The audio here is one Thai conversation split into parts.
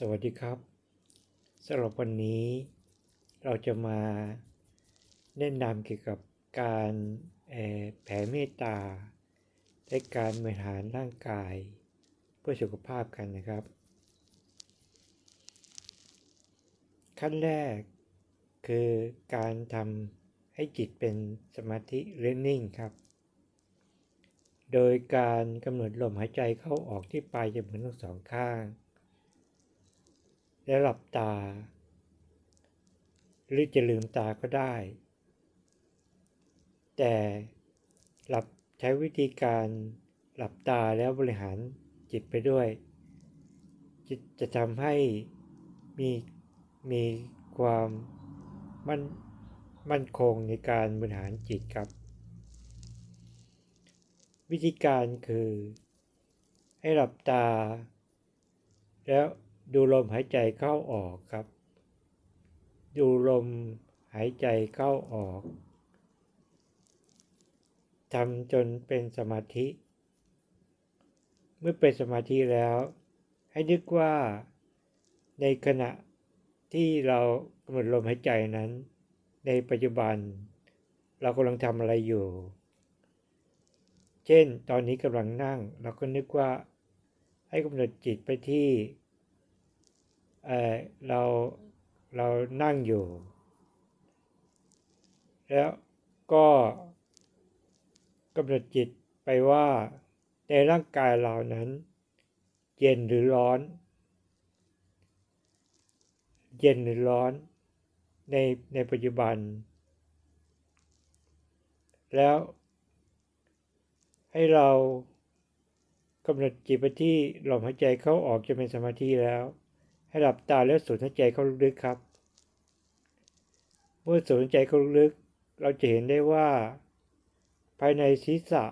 สวัสดีครับสำหรับวันนี้เราจะมาแนะนำเกี่ยวกับการแผ่เมตตาและการบริหารร่างกายเพื่อสุขภาพกันนะครับ ขั้นแรกคือการทำให้จิตเป็นสมาธิเรนนิ่งครับ โดยการกำหนดลมหายใจเข้าออกที่ปลายจมูกทั้งสองข้าง แล้วหลับตา หรือจะลืมตาก็ได้ แต่หลับใช้วิธีการหลับตาแล้วบริหารจิตไปด้วยจะจะทำให้มีมีความมั่นมั่นคงในการบริหารจิตครับ วิธีการคือ ให้หลับตา แล้ว ดูลมหายใจเข้าออกครับ ดูลมหายใจเข้าออกทำจนเป็นสมาธิ เมื่อเป็นสมาธิแล้ว ให้นึกว่าในขณะที่เรากำหนดลมหายใจนั้น ในปัจจุบัน เรากำลังทำอะไรอยู่ เช่น ตอนนี้กำลังนั่ง เราก็นึกว่าให้กำหนดจิตไปที่ เออเราเรานั่งอยู่ แล้วก็กำหนดจิตไปว่าในร่างกายเรานั้น เย็นหรือร้อน เย็นหรือร้อน ในในปัจจุบัน แล้วให้เรากำหนดจิตไปที่ลมหายใจเข้าออกจะเป็นสมาธิแล้ว ให้หลับตาแล้วสูดหายใจเข้าลึกๆครับ เมื่อสูดหายใจเข้าลึกๆเราจะเห็นได้ว่า ภายในศีรษะ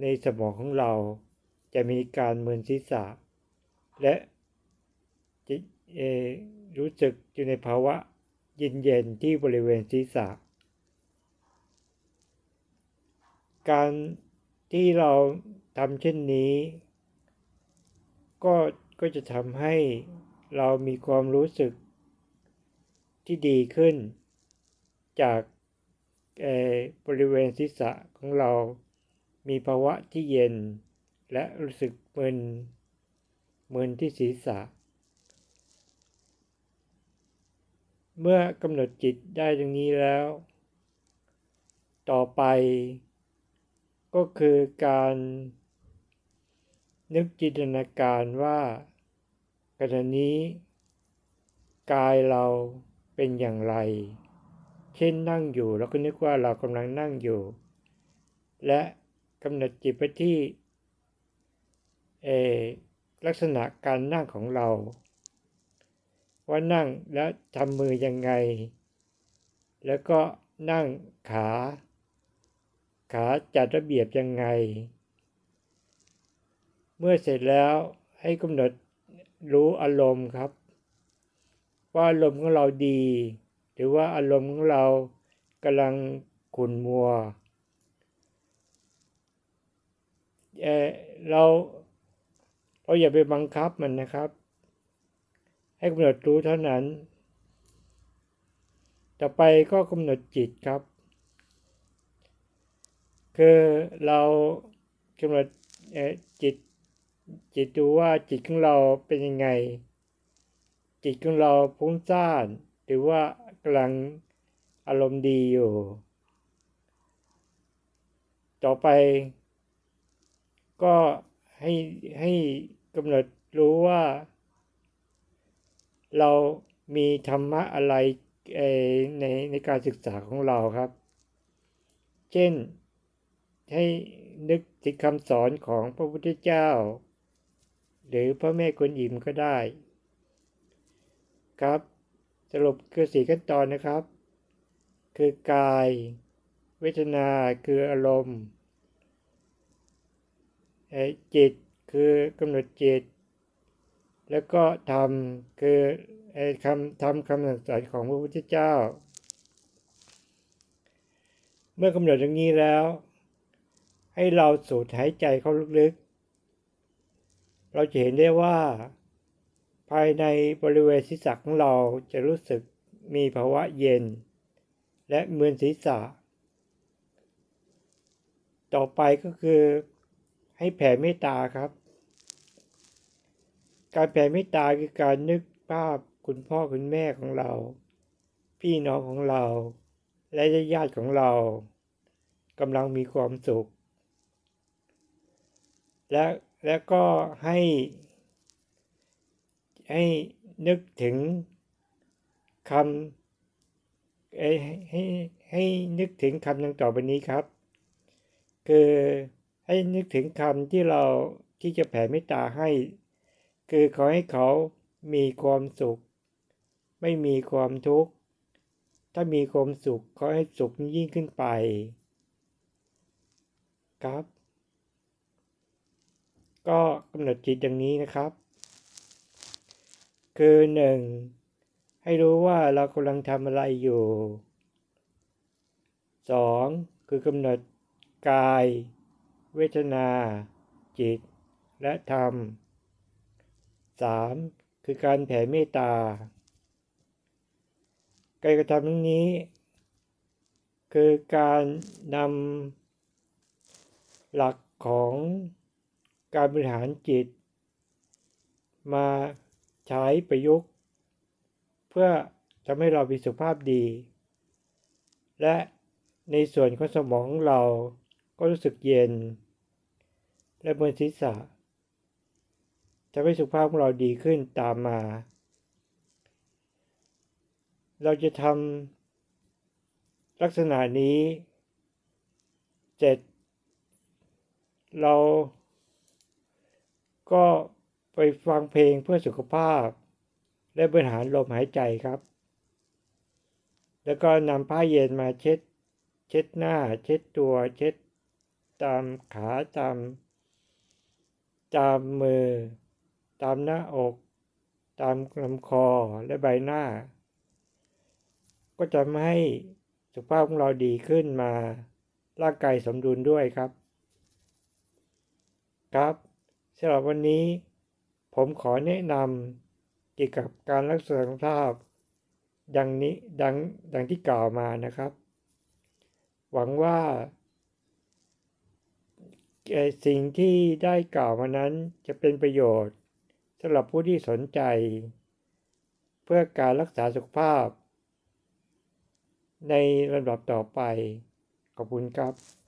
ในสมองของเรา จะมีการเมืนศีรษะ และจะรู้สึกอยู่ในภาวะเย็นๆที่บริเวณศีรษะ การที่เราทำเช่นนี้ ก็ก็จะทำให้ เรามีความรู้สึกที่ดีขึ้น จากบริเวณศีรษะของเรา มีภาวะที่เย็น และรู้สึกมึนมึนที่ศีรษะ เมื่อกำหนดจิตได้ดังนี้แล้ว ต่อไปก็คือการนึกจินตนาการว่า ขณะนี้ กายเราเป็นอย่างไร เช่นนั่งอยู่เราก็นึกว่าเรากำลังนั่งอยู่ และกำหนดจิตไปที่เออลักษณะการนั่งของเรา ว่านั่งแล้วทำมือยังไง แล้วก็นั่งขา ขาจัดระเบียบยังไง เมื่อเสร็จแล้วให้กำหนด รู้อารมณ์ครับ ว่าอารมณ์ของเราดี หรือว่าอารมณ์ของเรากำลังขุ่นมัวเออเราเราอย่าไปบังคับมันนะครับ ให้กำหนดรู้เท่านั้น ต่อไปก็กำหนดจิตครับ คือเรากำหนดจิต จิตดูว่าจิตของเราเป็นยังไง จิตของเราพุ่งซ่านหรือว่ากำลังอารมณ์ดีอยู่ ต่อไป ก็ให้ให้กำหนดรู้ว่า เรามีธรรมะอะไรในในการศึกษาของเราครับ เช่นให้นึกถึงคำสอนของพระพุทธเจ้า หรือพระแม่กวนอิมก็ได้ ครับ สรุปคือสี่ขั้นตอนนะครับ คือกาย เวทนาคืออารมณ์จิตคือกำหนดจิต แล้วก็ธรรมคือคำทำคำสั่งสอนของพระพุทธเจ้า เมื่อกำหนดอย่างนี้แล้ว ให้เราสูดหายใจเข้าลึก เราจะเห็นได้ว่า ภายในบริเวณศีรษะของเราจะรู้สึกมีภาวะเย็น และเมือนศีรษะ ต่อไปก็คือให้แผ่เมตตาครับ การแผ่เมตตาคือการนึกภาพคุณพ่อคุณแม่ของเรา พี่น้องของเรา และญาติของเรากำลังมีความสุข และ และก็ให้ให้นึกถึงคำให้ให้ให้นึกถึงคำดังต่อไปนี้ครับ คือให้นึกถึงคำที่เราที่จะแผ่เมตตาให้ คือขอให้เขามีความสุข ไม่มีความทุกข์ ถ้ามีความสุขขอให้สุขยิ่งขึ้นไป ครับ ก็กำหนดจิตอย่างนี้นะครับ คือหนึ่งให้รู้ว่าเรากำลังทำอะไรอยู่สองคือกำหนดกาย เวทนา จิต และธรรมสามคือการแผ่เมตตา การกระทำนี้ คือการนำหลักของ การบริหารจิต มาใช้ประยุกต์ เพื่อทำให้เรามีสุขภาพดี และในส่วนของสมองของเราก็รู้สึกเย็น และบนศีรษะทำให้สุขภาพของเราดีขึ้นตามมา เราจะทำลักษณะนี้เสร็จเรา ก็ไปฟังเพลงเพื่อสุขภาพ และบริหารลมหายใจครับ แล้วก็นำผ้าเย็นมาเช็ด เช็ดหน้า เช็ดตัวเช็ด ตามขาตาม ตามมือ ตามหน้าอก ตามลำคอและใบหน้า ก็จะไม่ให้สุขภาพของเราดีขึ้นมาร่างกายสมดุลด้วยครับ ครับ สำหรับวันนี้ ผมขอแนะนำเกี่ยวกับการรักษาสุขภาพ ดังนี้ดังดังที่กล่าวมานะครับ หวังว่าสิ่งที่ได้กล่าวมานั้นจะเป็นประโยชน์สำหรับผู้ที่สนใจ เพื่อการรักษาสุขภาพ ในลำดับต่อไป ขอบคุณครับ